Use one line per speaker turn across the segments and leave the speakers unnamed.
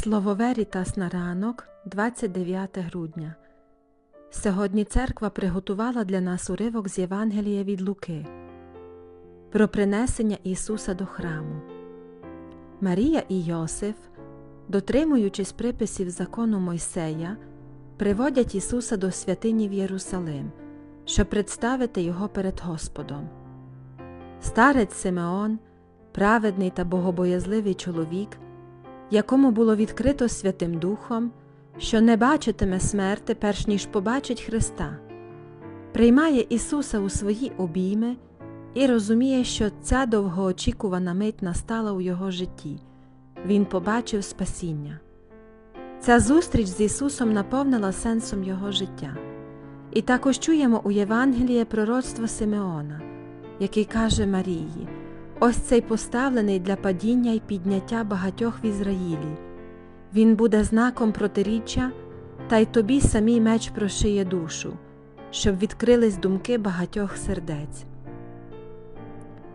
Слово Верітас на ранок, 29 грудня. Сьогодні церква приготувала для нас уривок з Євангелія від Луки про принесення Ісуса до храму. Марія і Йосиф, дотримуючись приписів закону Мойсея, приводять Ісуса до святині в Єрусалим, щоб представити Його перед Господом. Старець Симеон, праведний та богобоязливий чоловік, якому було відкрито Святим Духом, що не бачитиме смерти, перш ніж побачить Христа, приймає Ісуса у свої обійми і розуміє, що ця довгоочікувана мить настала у його житті. Він побачив спасіння. Ця зустріч з Ісусом наповнила сенсом Його життя. І також чуємо у Євангелії пророцтво Симеона, який каже Марії: Ось цей поставлений для падіння й підняття багатьох в Ізраїлі. Він буде знаком протиріччя, та й тобі самій меч прошиє душу, щоб відкрились думки багатьох сердець.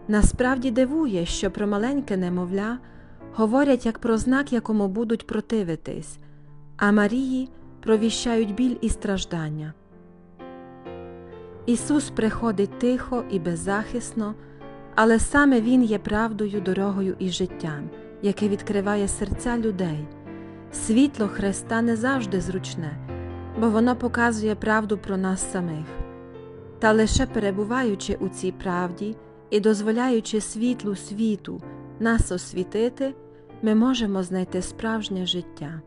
Насправді дивує, що про маленьке немовля говорять як про знак, якому будуть противитись, а Марії провіщають біль і страждання. Ісус приходить тихо і беззахисно, але саме Він є правдою, дорогою і життям, яке відкриває серця людей. Світло Христа не завжди зручне, бо воно показує правду про нас самих. Та лише перебуваючи у цій правді і дозволяючи світлу світу нас освітити, ми можемо знайти справжнє життя.